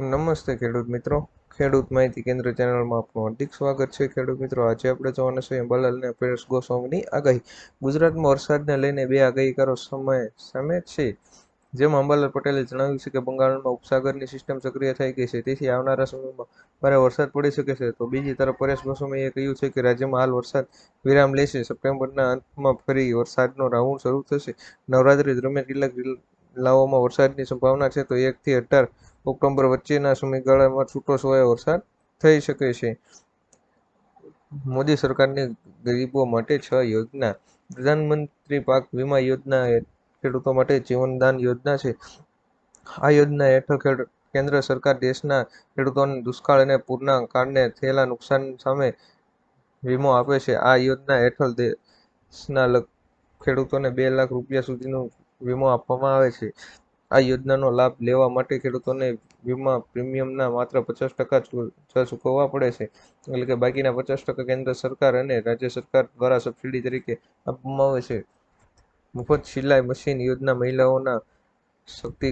નમસ્તે ખેડૂત મિત્રો. ખેડૂત માહિતી કેન્દ્ર ચેનલમાં આપનું હાર્દિક સ્વાગત છે. ખેડૂત મિત્રો, આજે આપણે જોવાના છીએ અંબાલાલ અને પરેશ ગોસ્વામીની આગાહી. ગુજરાતમાં વરસાદને લઈને બે આગાહીકારો સમય સામે છે. જેમાં અંબાલાલ પટેલે જણાવ્યું છે કે બંગાળમાં ઉપસાગરની સિસ્ટમ સક્રિય થઈ ગઈ છે. તેથી આવનારા સમયમાં ભારે વરસાદ પડી શકે છે. તો બીજી તરફ પરેશ ગોસ્વામીએ કહ્યું છે કે રાજ્યમાં હાલ વરસાદ વિરામ લેશે. સપ્ટેમ્બરના અંતમાં ફરી વરસાદનો રાઉન્ડ શરૂ થશે. નવરાત્રી દરમિયાન કેટલાક જિલ્લાઓમાં વરસાદની સંભાવના છે તો એકથી અઢાર ઓક્ટોબર વચ્ચેના સમયગાળામાં છૂટો છવાયો વરસાદ થઈ શકે છે. મોદી સરકારની ગરીબો માટે છ યોજના, પ્રધાનમંત્રી પાક વીમા યોજના, ખેડૂતો માટે જીવનદાન યોજના છે. આ યોજના હેઠળ કેન્દ્ર સરકાર દેશના ખેડૂતોને દુષ્કાળ અને પૂરના કારણે થયેલા નુકસાન સામે વીમો આપે છે. આ યોજના હેઠળ દેશના ખેડૂતોને બે લાખ રૂપિયા સુધીનો વીમો આપવામાં આવે છે. આ યોજનાનો લાભ લેવા માટે ખેડૂતોને વીમા પ્રીમિયમના માત્ર પચાસ ટકા ચૂકવવા પડે છે. એટલે કે બાકીના પચાસ ટકા કેન્દ્ર સરકાર અને રાજ્ય સરકાર દ્વારા સબસિડી તરીકે આપવામાં આવે છે. મફત સિલાઈ મશીન યોજના મહિલાઓના શક્તિ,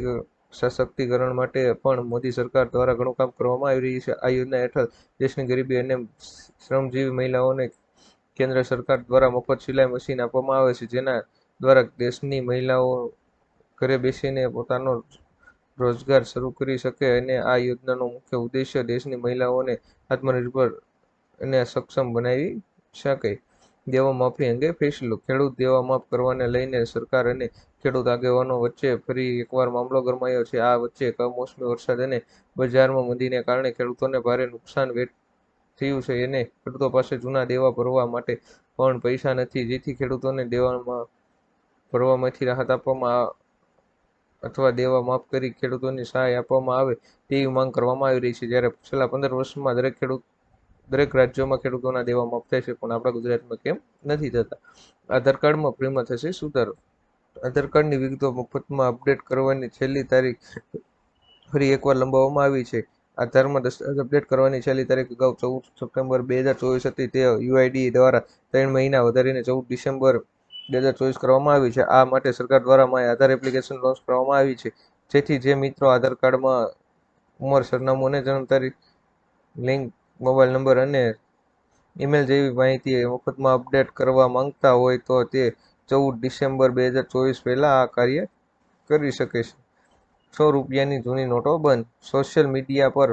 સશક્તિકરણ માટે પણ મોદી સરકાર દ્વારા ઘણું કામ કરવામાં આવી રહ્યું છે. આ યોજના હેઠળ દેશની ગરીબી અને શ્રમજીવી મહિલાઓને કેન્દ્ર સરકાર દ્વારા મફત સિલાઈ મશીન આપવામાં આવે છે. જેના દ્વારા દેશની મહિલાઓ ઘરે બેસીને પોતાનો રોજગાર શરૂ કરી શકે અને આ યોજનાનો મુખ્ય ઉદ્દેશ્ય દેશની મહિલાઓને આત્મનિર્ભર અને સક્ષમ બનાવી શકે. દેવા માફી અંગે ફેસલો ખેડૂત દેવા માફ કરવાને લઈને સરકાર અને ખેડૂત આગેવાનો વચ્ચે ફરી એકવાર મામલો ગરમાયો છે. આ વચ્ચે કમોસમી વરસાદ અને બજારમાં મંદીને કારણે ખેડૂતોને ભારે નુકસાન વેઠ થયું છે. અને ખેડૂતો પાસે જૂના દેવા ભરવા માટે પણ પૈસા નથી, જેથી ખેડૂતોને દેવામાં ભરવામાંથી રાહત આપવામાં અથવા દેવા માફ કરી ખેડૂતોની સહાય આપવામાં આવે તેવી માંગ કરવામાં આવી રહી છે. જ્યારે છેલ્લા પંદર વર્ષમાં દરેક ખેડૂત દરેક રાજ્યોમાં ખેડૂતોના દેવા માફ થાય છે, પણ આપણા ગુજરાતમાં કેમ નથી થતા? આધાર કાર્ડમાં ફ્રીમાં થશે? સુધારો આધાર કાર્ડની વિગતો મફતમાં અપડેટ કરવાની છેલ્લી તારીખ ફરી એકવાર લંબાવવામાં આવી છે. આધારમાં દસ્તાવેજ અપડેટ કરવાની છેલ્લી તારીખ અગાઉ ચૌદ સપ્ટેમ્બર બે હજાર ચોવીસ હતી. તે યુઆઈડી દ્વારા ત્રણ મહિના વધારીને ચૌદ ડિસેમ્બર બે હજાર ચોવીસ કરવામાં આવી છે. આ માટે સરકાર દ્વારા માય આધાર એપ્લિકેશન લોન્ચ કરવામાં આવી છે. જેથી જે મિત્રો આધાર કાર્ડમાં ઉંમર, સરનામું અને જન્મ તારીખ લિંક મોબાઈલ નંબર અને ઈમેલ જેવી માહિતી મફતમાં અપડેટ કરવા માંગતા હોય તો તે ચૌદ ડિસેમ્બર બે હજાર ચોવીસ પહેલાં આ કાર્ય કરી શકે છે. સો રૂપિયાની જૂની નોટો બંધ. સોશિયલ મીડિયા પર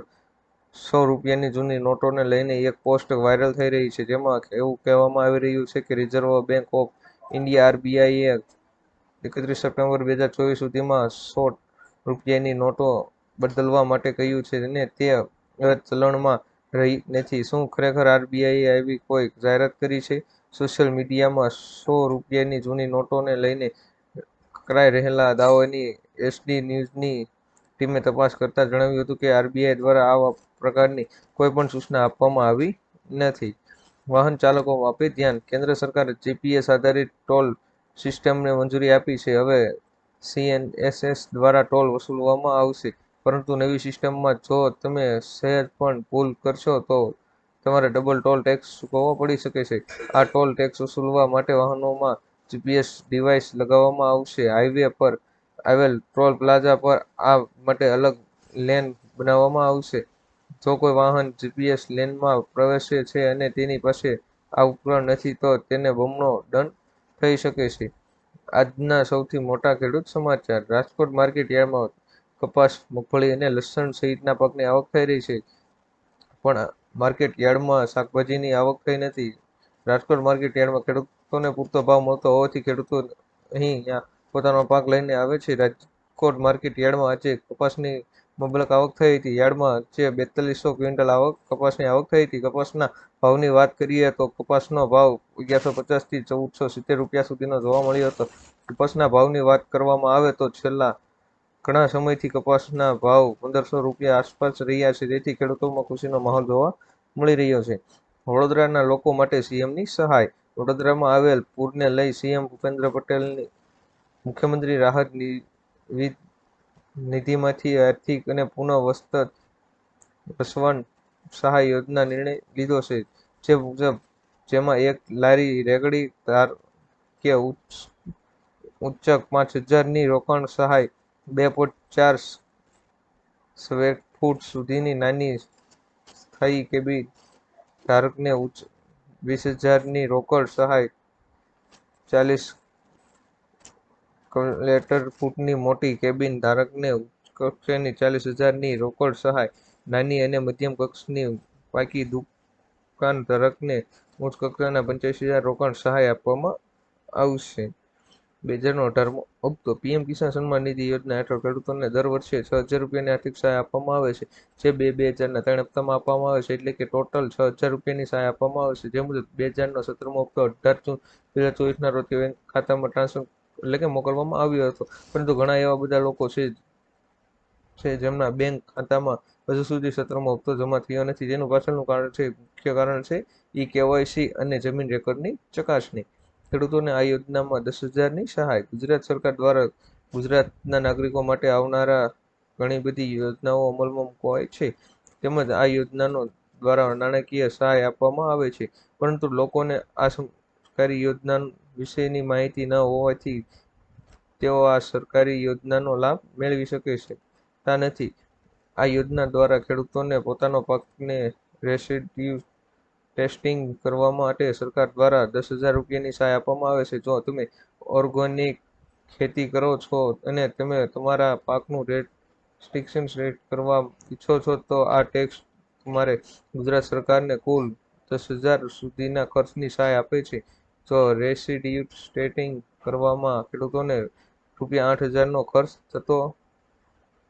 સો રૂપિયાની જૂની નોટોને લઈને એક પોસ્ટ વાયરલ થઈ રહી છે. જેમાં એવું કહેવામાં આવી રહ્યું છે કે રિઝર્વ બેંક ઓફ ઇન્ડિયા આરબીઆઈએ એકત્રીસ સપ્ટેમ્બર બે હજાર ચોવીસ સુધીમાં સો રૂપિયાની નોટો બદલવા માટે કહ્યું છે અને તે ચલણમાં રહી નથી. શું ખરેખર આરબીઆઈએ આવી કોઈ જાહેરાત કરી છે? સોશિયલ મીડિયામાં સો રૂપિયાની જૂની નોટોને લઈને કરાઈ રહેલા દાવોની એસડી ન્યૂઝની ટીમે તપાસ કરતા જણાવ્યું હતું કે આરબીઆઈ દ્વારા આવા પ્રકારની કોઈ પણ સૂચના આપવામાં આવી નથી. વાહન ચાલકો આપે ધ્યાન. કેન્દ્ર સરકારે જીપીએસ આધારિત ટોલ સિસ્ટમને મંજૂરી આપી છે. હવે સીએનએસએસ દ્વારા ટોલ વસૂલવામાં આવશે. પરંતુ નવી સિસ્ટમમાં જો તમે સહેજ પણ ભૂલ કરશો તો તમારે ડબલ ટોલ ટેક્સ ચૂકવવો પડી શકે છે. આ ટોલ ટેક્સ વસૂલવા માટે વાહનોમાં જીપીએસ ડિવાઇસ લગાવવામાં આવશે. હાઈવે પર આવેલ ટોલ પ્લાઝા પર આ માટે અલગ લેન બનાવવામાં આવશે. જો કોઈ વાહન જીપીએસ લેનમાં પ્રવેશે છે અને તેની પાસે આ ઉપકરણ નથી, તો તેને બમણો દંડ થઈ શકે છે. આજના સૌથી મોટા ખેડૂત સમાચાર. રાજકોટ માર્કેટ યાર્ડમાં કપાસ, મગફળી અને લસણ સહિતના પાકની આવક થઈ રહી છે. પણ માર્કેટ યાર્ડમાં શાકભાજીની આવક થઈ નથી. રાજકોટ માર્કેટ યાર્ડમાં ખેડૂતોને પૂરતો ભાવ મળતો હોવાથી ખેડૂતો અહીં પોતાનો પાક લઈને આવે છે. રાજકોટ માર્કેટ યાર્ડમાં આજે કપાસની મબલક આવક થઈ હતી. યાર્ડમાં જે બેતાલીસો ક્વિન્ટલ આવક, કપાસની આવક થઈ હતી. કપાસના ભાવની વાત કરીએ તો કપાસનો ભાવ અગિયારસો પચાસથી ચૌદસો સિત્તેર રૂપિયા સુધીનો જોવા મળ્યો હતો. કપાસના ભાવની વાત કરવામાં આવે તો છેલ્લા ઘણા સમયથી કપાસના ભાવ પંદરસો રૂપિયા આસપાસ રહ્યા છે. તેથી ખેડૂતોમાં ખુશીનો માહોલ જોવા મળી રહ્યો છે. વડોદરાના લોકો માટે સીએમની સહાય. વડોદરામાં આવેલ પૂરને લઈ સીએમ ભૂપેન્દ્ર પટેલની મુખ્યમંત્રી રાહત નિધિમાંથી આર્થિક અને પુનઃ વસત વસવાટ સહાય યોજના નિર્ણય લીધો છે. જે મુજબ, જેમાં એક લારી રેગડી ધાર કે ઉચ્ચક પાંચ હજારની રોકાણ સહાય બે પોઈન્ટ ચાર સ્વેટ ફૂટ સુધીની નાની સ્થાયી કેબી ધારકને ઉચ્ચ વીસ હજારની રોકડ સહાય ચાલીસ ક્લેટર ફૂટની મોટી કેબિન ધારકને કક્ષાની ચાલીસ હજારની રોકડ સહાય, નાની અને મધ્યમ કક્ષની પાકી દુકાન ધારકને ઉચ્ચ કક્ષાના પંચ્યાસી હજાર રોકડ સહાય આપવામાં આવશે. બે હજારનો અઢારમો હપ્તો. પીએમ કિસાન સન્માન નિધિ યોજના હેઠળ ખેડૂતોને દર વર્ષે છ હજાર રૂપિયાની આર્થિક સહાય આપવામાં આવે છે, જે બે બે હજારના ત્રણ હપ્તામાં આપવામાં આવે છે, એટલે કે ટોટલ છ હજાર રૂપિયાની સહાય આપવામાં આવે છે. જે મુજબ બે હજારનો સત્તરમો હપ્તો અઢાર જૂન બે હજાર ચોવીસના રોજ બેંક ખાતામાં ટ્રાન્સફર એટલે કે મોકલવામાં આવ્યો હતો. પરંતુ ઘણા એવા બધા લોકો છે છે જેમના બેંક ખાતામાં હજુ સુધી સત્રમાં હપ્તો જમા થયો નથી. જેનું પાછળનું કારણ છે, મુખ્ય કારણ છે ઈ કેવાયસી અને જમીન રેકોર્ડની ચકાસણી. ખેડૂતોને આ યોજનામાં દસ હજારની સહાય. ગુજરાત સરકાર દ્વારા ગુજરાતના નાગરિકો માટે આવનારા ઘણી બધી યોજનાઓ અમલમાં મૂકવાય છે. તેમજ આ યોજનાનો દ્વારા નાણાકીય સહાય આપવામાં આવે છે. પરંતુ લોકોને આ સરકારી યોજના વિશેની માહિતી ન હોવાથી તેઓ આ સરકારી યોજનાનો લાભ મેળવી શકે છે. તા નથી. આ યોજના દ્વારા ખેડૂતોને પોતાનો પાકને રેસિડ્યુ ટેસ્ટિંગ કરવા માટે સરકાર દ્વારા દસ હજાર રૂપિયાની સહાય આપવામાં આવે છે. જો તમે ઓર્ગેનિક ખેતી કરો છો અને તમે તમારા પાકનું રેસ્ટ્રિક્શન રેટ કરવા ઈચ્છો છો, તો આ ટેક્સ તમારે ગુજરાત સરકારને કુલ દસ હજાર સુધીના ખર્ચની સહાય આપે છે. જો રેસિડ્યુ સ્ટેટિંગ કરવામાં ખેડૂતોને રૂપિયા આઠ હજારનો ખર્ચ થતો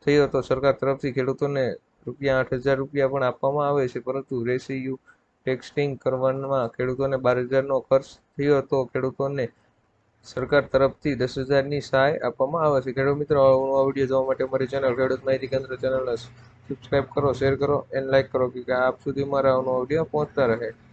થયો તો સરકાર તરફથી ખેડૂતોને રૂપિયા આઠ હજાર રૂપિયા પણ આપવામાં આવે છે. પરંતુ રેસિડ્યુ ટેક્સટિંગ કરવામાં ખેડૂતોને બાર હજારનો ખર્ચ થયો તો ખેડૂતોને સરકાર તરફથી દસ હજારની સહાય આપવામાં આવે છે. ખેડૂત મિત્રો, આ વીડિયો જોવા માટે અમારી ચેનલ ખેડૂત માહિતી કેન્દ્ર ચેનલને સબસ્ક્રાઈબ કરો શેર કરો એન્ડ લાઇક કરો, કે આપ સુધી મારા નવો વીડિયો પહોંચતા રહે.